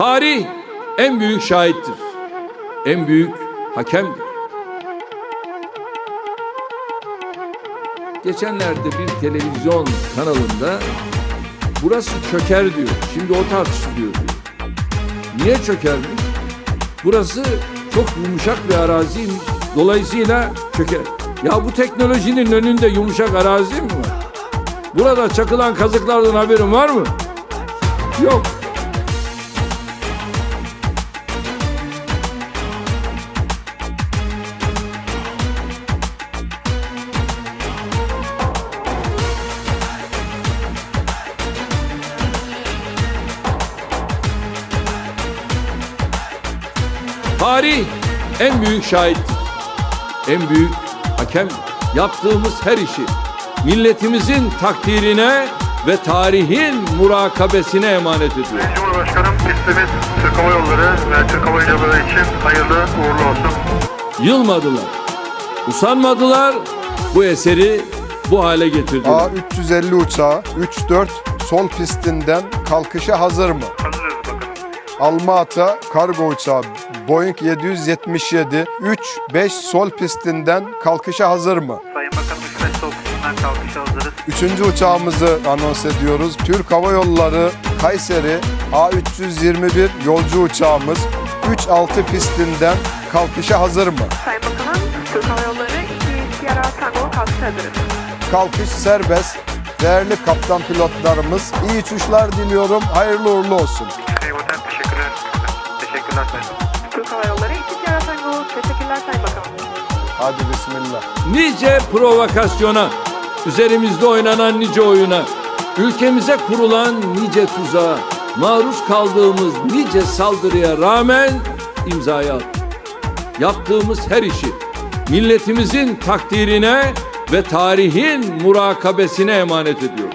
Tarih en büyük şahittir. En büyük hakemdir. Geçenlerde bir televizyon kanalında burası çöker diyor. Şimdi o tartışılıyor diyor. Niye çökermiş? Burası çok yumuşak bir araziymiş. Dolayısıyla çöker. Ya bu teknolojinin önünde yumuşak arazi mi var? Burada çakılan kazıklardan haberin var mı? Yok. Tarih en büyük şahittir. En büyük hakemdir. Yaptığımız her işi milletimizin takdirine ve tarihin murakabesine emanet ediyor. Sayın Cumhurbaşkanım pistimiz Türk Hava Yolları ve Türk Hava Yolları için hayırlı uğurlu olsun. Yılmadılar, usanmadılar, bu eseri bu hale getirdiler. A350 uçağı 3-4 sol pistinden kalkışa hazır mı? Hazırız Alma-Ata kargo uçağı Boeing 777 3-5 sol pistinden kalkışa hazır mı? Sayın Bakanım 3 sol kısmından kalkışa hazırız. Üçüncü uçağımızı anons ediyoruz. Türk Hava Yolları Kayseri A321 yolcu uçağımız 3-6 pistinden kalkışa hazır mı? Sayın Bakanım, Türk Hava Yolları 2 Sierra Tango kalkışa hazırız. Kalkış serbest. Değerli kaptan pilotlarımız iyi uçuşlar diliyorum. Hayırlı uğurlu olsun. Eyvallah Sayın Türk Hava Yolları 2 Sierra Tango. Teşekkürler Sayın Bakanım. Hadi bismillah. nice provokasyona, üzerimizde oynanan nice oyuna, ülkemize kurulan nice tuzağa, maruz kaldığımız nice saldırıya rağmen imzaya attık. Yaptığımız her işi milletimizin takdirine ve tarihin murakabesine emanet ediyoruz.